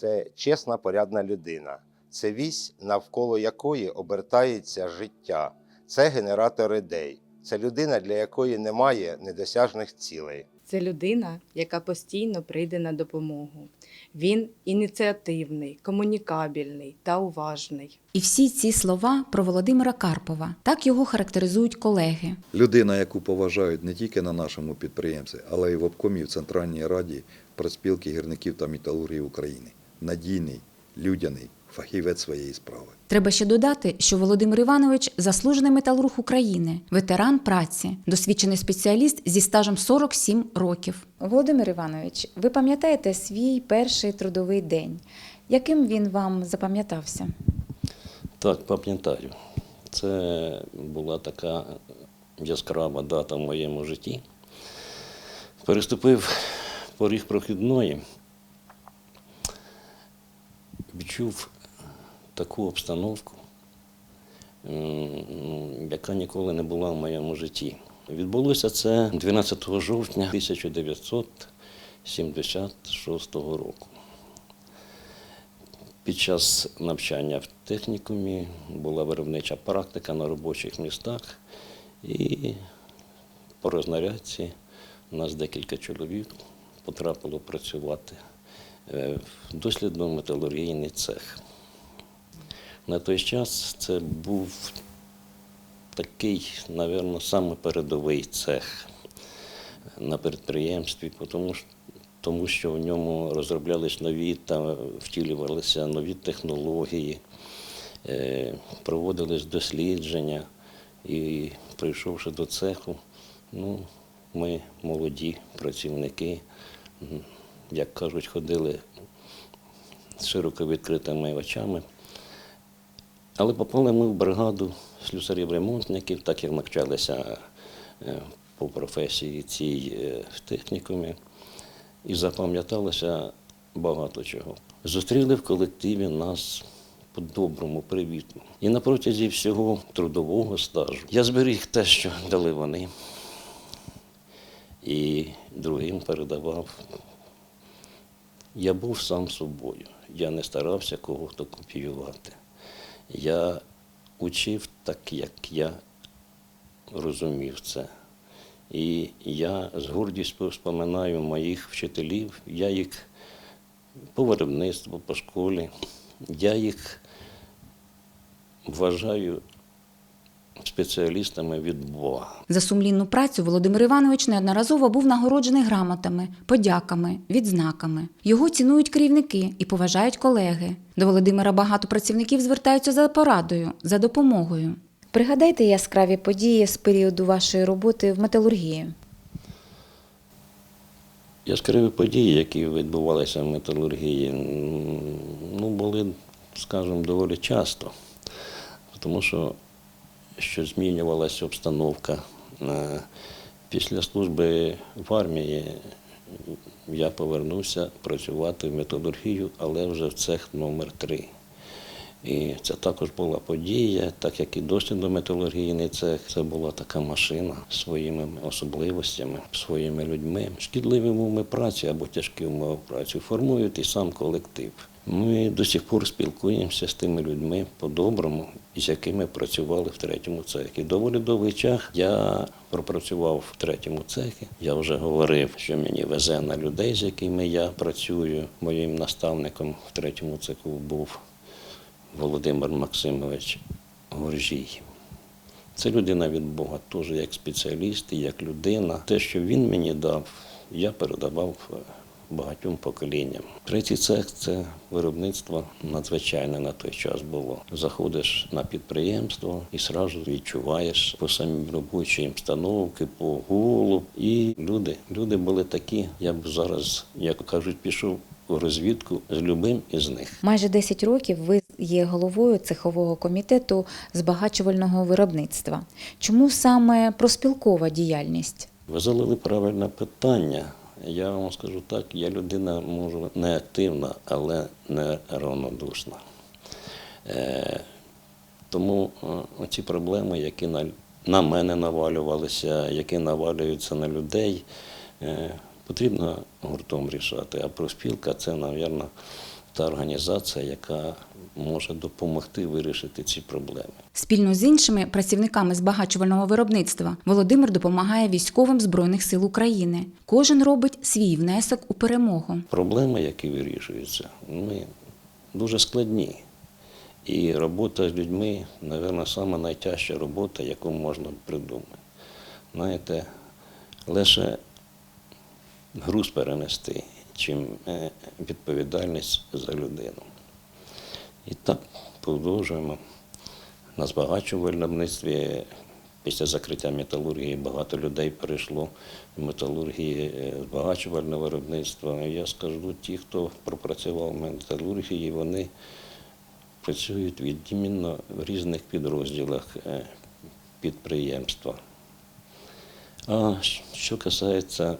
це чесна, порядна людина. Це вісь, навколо якої обертається життя. Це генератор ідей. Це людина, для якої немає недосяжних цілей. Це людина, яка постійно прийде на допомогу. Він ініціативний, комунікабельний та уважний. І всі ці слова про Володимира Карпова так його характеризують колеги. Людина, яку поважають не тільки на нашому підприємстві, але й в обкомі в Центральній Раді проспілки гірників та металургів України. Надійний, людяний, фахівець своєї справи. Треба ще додати, що Володимир Іванович заслужений металург України, ветеран праці, досвідчений спеціаліст зі стажем 47 років. Володимир Іванович, ви пам'ятаєте свій перший трудовий день? Яким він вам запам'ятався? Так, пам'ятаю. Це була така яскрава дата в моєму житті. Переступив поріг прохідної, відчув таку обстановку, яка ніколи не була в моєму житті. Відбулося це 12 жовтня 1976 року. Під час навчання в технікумі була виробнича практика на робочих містах, і по рознарядці у нас декілька чоловік потрапило працювати е, дослідно-металургійний цех. На той час це був такий, мабуть, саме передовий цех на підприємстві, тому що, тому що в ньому розроблялись нові та втілювалися нові технології, е, проводились дослідження. І прийшовши до цеху, ну, ми молоді працівники, як кажуть, ходили широко відкритими очами. Але попали ми в бригаду слюсарів-ремонтників, так як навчалися е, по професії цій е, в технікумі, і запам'яталося багато чого. Зустріли в колективі нас по-доброму, привітно. І на протязі всього трудового стажу я зберіг те, що дали вони, і другим передавав. Я був сам собою. Я не старався кого-то копіювати. Я учив так, як я розумів це. І я з гордістю споминаю моїх вчителів, я їх по виробництву, по школі, я їх вважаю спеціалістами від Бога. За сумлінну працю Володимир Іванович неодноразово був нагороджений грамотами, подяками, відзнаками. Його цінують керівники і поважають колеги. До Володимира багато працівників звертаються за порадою, за допомогою. Пригадайте яскраві події з періоду вашої роботи в металургії. Яскраві події, які відбувалися в металургії, ну, були, скажімо, доволі часто, тому що, що змінювалася обстановка. Е, Після служби в армії я повернувся працювати в металургію, але вже в цех номер 3 І це також була подія, так як і дослідно-металургійний цех. Це була така машина з своїми особливостями, своїми людьми. Шкідливі умови праці або тяжкі умови праці формують і сам колектив. Ми до сих пор спілкуємося з тими людьми по-доброму, з якими працювали в третьому цехі. Доволі довгий час я пропрацював в третьому цехі. Я вже говорив, що мені везе на людей, з якими я працюю. Моїм наставником в третьому цеху був Володимир Максимович Горжій. Це людина від Бога, теж як спеціаліст як людина. Те, що він мені дав, я передавав е, багатьом поколінням. Третій цех це виробництво надзвичайне на той час було. Заходиш на підприємство і одразу відчуваєш по самій робочій обстановки, по гулу. І люди, люди були такі, я б зараз, як кажуть, пішов у розвідку з любим із них. Майже 10 років ви є головою цехового комітету збагачувального виробництва. Чому саме проспілкова діяльність? Ви задали правильне питання. Я вам скажу так, я людина можу не активна, але не равнодушна. Е, тому е, оці проблеми, які на, на мене навалювалися, які навалюються на людей, е, потрібно гуртом рішати. А проспілка це, мабуть, та організація, яка може допомогти вирішити ці проблеми. Спільно з іншими працівниками збагачувального виробництва Володимир допомагає військовим Збройних сил України. Кожен робить свій внесок у перемогу. Проблеми, які вирішуються, вони дуже складні. І робота з людьми, мабуть, сама найтяжча робота, яку можна придумати. Знаєте, лише груз перенести, чим е, відповідальність за людину. І так продовжуємо. На збагачувальництві після закриття металургії багато людей перейшло в металургії е, збагачувальне виробництво. Я скажу, ті, хто пропрацював в металургії, вони працюють відмінно в різних підрозділах е, підприємства. А що касається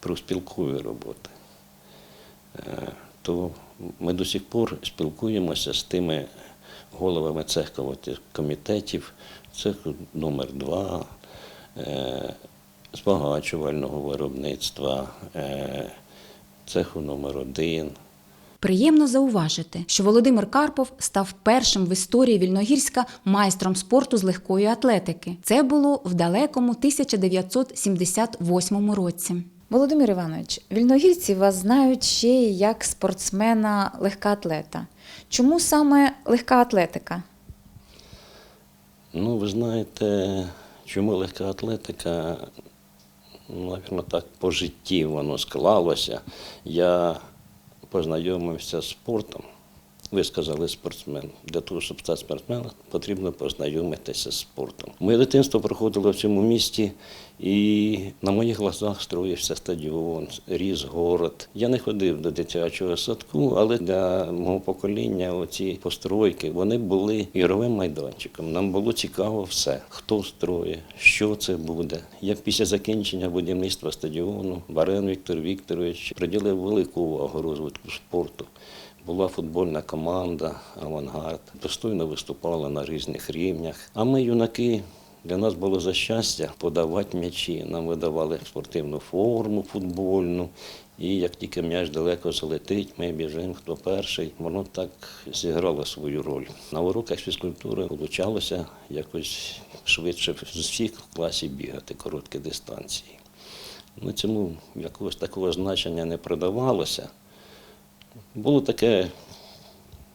профспілкової роботи, е, то ми до сих пор спілкуємося з тими головами цехових комітетів, цех номер 2 збагачувального виробництва, е, цеху номер 1 Приємно зауважити, що Володимир Карпов став першим в історії Вільногірська майстром спорту з легкої атлетики. Це було в далекому 1978 році. Володимир Іванович, вільногірці вас знають ще як спортсмена легкоатлета. Чому саме легка атлетика? Ну, ви знаєте, чому легка атлетика, напевно, так по житті воно склалося. Я познайомився з спортом. Ви сказали спортсмен. Для того, щоб стати спортсменом, потрібно познайомитися з спортом. Моє дитинство проходило в цьому місті, і на моїх глазах строївся стадіон, ріс город. Я не ходив до дитячого садку, але для мого покоління оці постройки вони були ігровим майданчиком. Нам було цікаво все, хто строє, що це буде. Як після закінчення будівництва стадіону Барен Віктор Вікторович приділив велику увагу розвитку спорту. Була футбольна команда Авангард, достойно виступала на різних рівнях. А ми, юнаки, для нас було за щастя подавати м'ячі. Нам видавали спортивну форму футбольну. І як тільки м'яч далеко залетить, ми біжимо, хто перший. Воно так зіграло свою роль. На уроках фізкультури вилучалося якось швидше з всіх в класі бігати короткі дистанції. Ну, цьому якогось такого значення не придавалося. Було таке,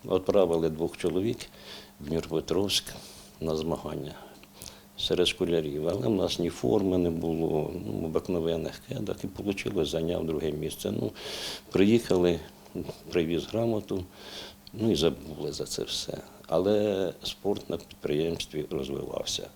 відправили двох чоловік в Дніпропетровськ на змагання серед школярів, але в нас ні форми не було, ну, обикновених кедах, і вийшло, зайняв друге місце. Ну, приїхали, привіз грамоту, ну і забули за це все. Але спорт на підприємстві розвивався.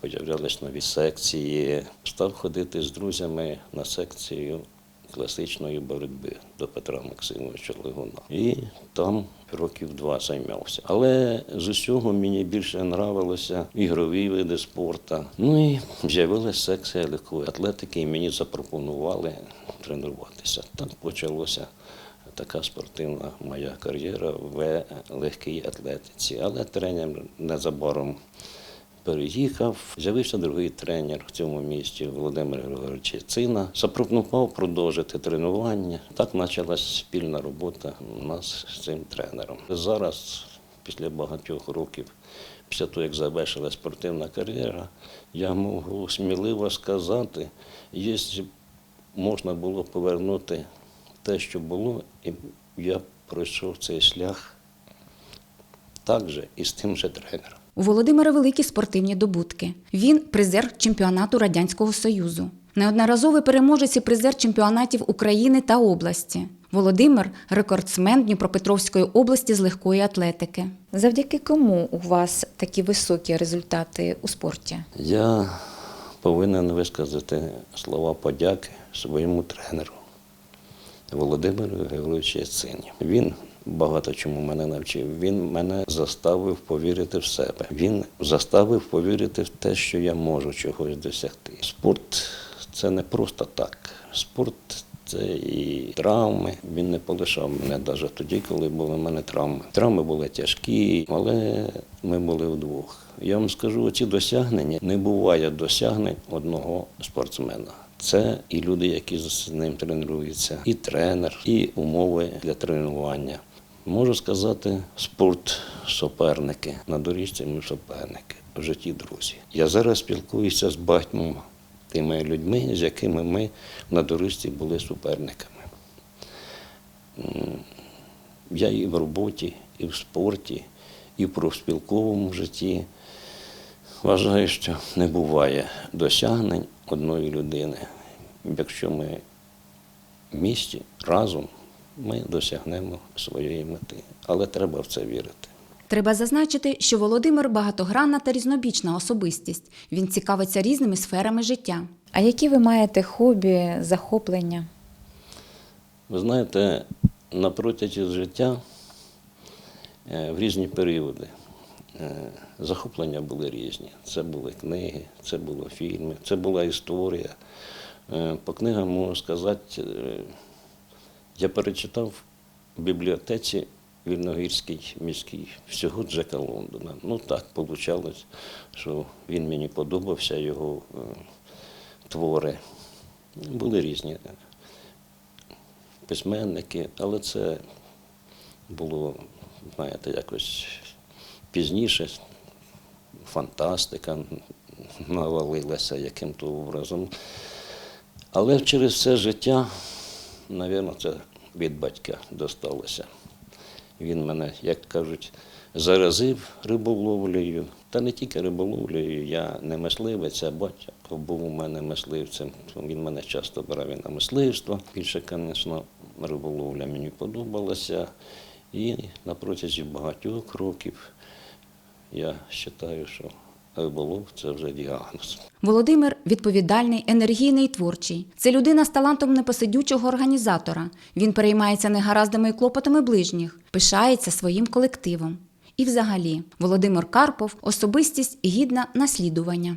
Появлялись нові секції. Став ходити з друзями на секцію класичної боротьби до Петра Максимовича Легуна. І там років два займався. Але з усього мені більше нравилося ігрові види спорту. Ну і з'явилася секція легкої атлетики, і мені запропонували тренуватися. Так почалося. Така спортивна моя кар'єра в легкій атлетиці. Але тренер незабаром переїхав. З'явився другий тренер в цьому місті Володимир Григорович Цина. Запропонував продовжити тренування. Так почалась спільна робота у нас з цим тренером. Зараз, після багатьох років, після того, як завершилася спортивна кар'єра, я можу сміливо сказати, якщо можна було повернути те, що було, і я пройшов цей шлях так же і з тим же тренером. У Володимира великі спортивні добутки. Він призер чемпіонату Радянського Союзу, неодноразовий переможець і призер чемпіонатів України та області. Володимир рекордсмен Дніпропетровської області з легкої атлетики. Завдяки кому у вас такі високі результати у спорті? Я повинен висказати слова подяки своєму тренеру Володимиру Георгійовичу Яцині. Він багато чому мене навчив. Він мене заставив повірити в себе. Він заставив повірити в те, що я можу чогось досягти. Спорт це не просто так. Спорт це і травми. Він не полишав мене навіть тоді, коли були в мене травми. Травми були тяжкі, але ми були вдвох. Я вам скажу, ці досягнення не буває досягнень одного спортсмена. Це і люди, які з ним тренуються, і тренер, і умови для тренування. Можу сказати, спорт суперники. На доріжці ми суперники, в житті друзі. Я зараз спілкуюся з багатьма тими людьми, з якими ми на доріжці були суперниками. Я і в роботі, і в спорті, і в профспілковому житті. Вважаю, що не буває досягнень одної людини. Якщо ми в місті разом, ми досягнемо своєї мети. Але треба в це вірити. Треба зазначити, що Володимир багатогранна та різнобічна особистість. Він цікавиться різними сферами життя. А які ви маєте хобі, захоплення? Ви знаєте, на протязі життя е, в різні періоди е, захоплення були різні. Це були книги, це були фільми, це була історія. Е, По книгам можу сказати, я перечитав в бібліотеці Вільногірській міській всього Джека Лондона. Ну так вийшло, що він мені подобався, його е, твори. Були різні письменники, але це було, знаєте, якось пізніше. Фантастика навалилася яким-то образом. Але через все життя, мабуть, це від батька досталося. Він мене, як кажуть, заразив риболовлею. Та не тільки риболовлею, я не мисливець, а батько був у мене мисливцем. Він мене часто брав і на мисливство. Більше, звісно, риболовля мені подобалася. І на протязі багатьох років я вважаю, що риболов це вже діагноз. Володимир відповідальний, енергійний творчий. Це людина з талантом непосидючого організатора. Він переймається негараздами і клопотами ближніх, пишається своїм колективом. І взагалі, Володимир Карпов особистість гідна наслідування.